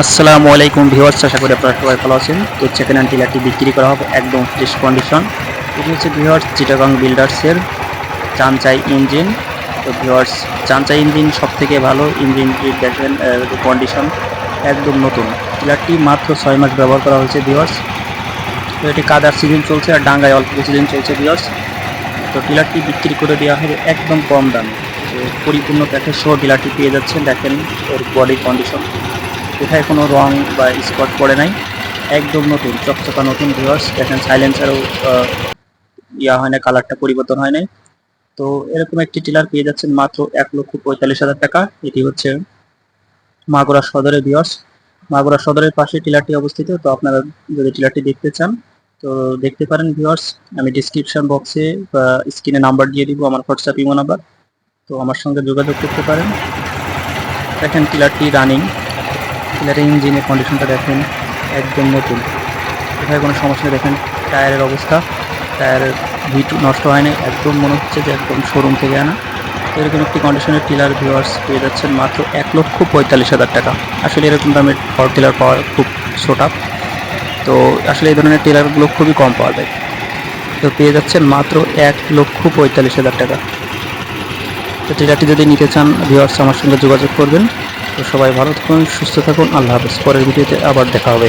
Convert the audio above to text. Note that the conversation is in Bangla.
আসসালামু আলাইকুম ভিউয়ার্স, আশা করি আপনারা সবাই ভালো আছেন। তো সেকেন্ড হ্যান্ড টিলারটি বিক্রি করা হবে একদম ফ্রেশ কন্ডিশন এটি হচ্ছে ভিউয়ার্স চিটাগাং বিল্ডার্সের চানচাই ইঞ্জিন তো ভিউয়ার্স চানচাই ইঞ্জিন সব থেকে ভালো ইঞ্জিনটি দেখেন কন্ডিশন একদম নতুন। টিলারটি মাত্র ছয় মাস ব্যবহার করা হয়েছে ভিউয়ার্স। তো এটি কাদার সিজন চলছে আর ডাঙ্গায় অল্প সিজন চলছে ভিউয়ার্স। তো টিলারটি বিক্রি করে দেওয়া হবে একদম কম দামে। পরিপূর্ণ প্যাকেজ সহ টিলারটি পেয়ে যাচ্ছেন, দেখেন ওর বডি কন্ডিশন কোথায় কোনো রং বা স্পট পড়ে নাই। একদম নতুন, চকচকা নতুন ভিউয়ার্স দেখেন সাইলেন্সারও ইয়া হয় না কালারটা পরিবর্তন হয় নাই। তো এরকম একটি টিলার পেয়ে যাচ্ছেন মাত্র এক লক্ষ পঁয়তাল্লিশ হাজার টাকা। এটি হচ্ছে মাগুরা সদরের ভিউয়ার্স মাগুরা সদরের পাশে টিলারটি অবস্থিত, তো আপনারা যদি টিলারটি দেখতে চান, তো দেখতে পারেন ভিউয়ার্স আমি ডিসক্রিপশন বক্সে বা স্ক্রিনে নাম্বার দিয়ে দিব, আমার হোয়াটসঅ্যাপ ইমো নাম্বার তো আমার সঙ্গে যোগাযোগ করতে পারেন। দেখেন টিলারটি রানিং টিলারের ইঞ্জিনের কন্ডিশনটা দেখেন একদম নতুন। কোথায় কোনো সমস্যা দেখেন টায়ারের অবস্থা। টায়ারের ভিট নষ্ট হয় না একদম মনে হচ্ছে যে একদম শোরুম থেকে আনা। তো এরকম একটি কন্ডিশনের টিলার ভিউয়ার্স পেয়ে যাচ্ছেন মাত্র এক লক্ষ পঁয়তাল্লিশ হাজার টাকা। আসলে এরকম দামের ফর টিলার পাওয়া খুব ছোটা তো আসলে এই ধরনের টিলারগুলো খুবই কম পাওয়া যায়। তো পেয়ে যাচ্ছেন মাত্র এক লক্ষ পঁয়তাল্লিশ হাজার টাকা। তো টিলারটি যদি নিতে চান ভিউয়ার্স আমার সঙ্গে যোগাযোগ করবেন। তো সবাই ভালো থাকুন সুস্থ থাকুন আল্লাহ হাফেজ। পরের ভিডিওতে আবার দেখা হবে।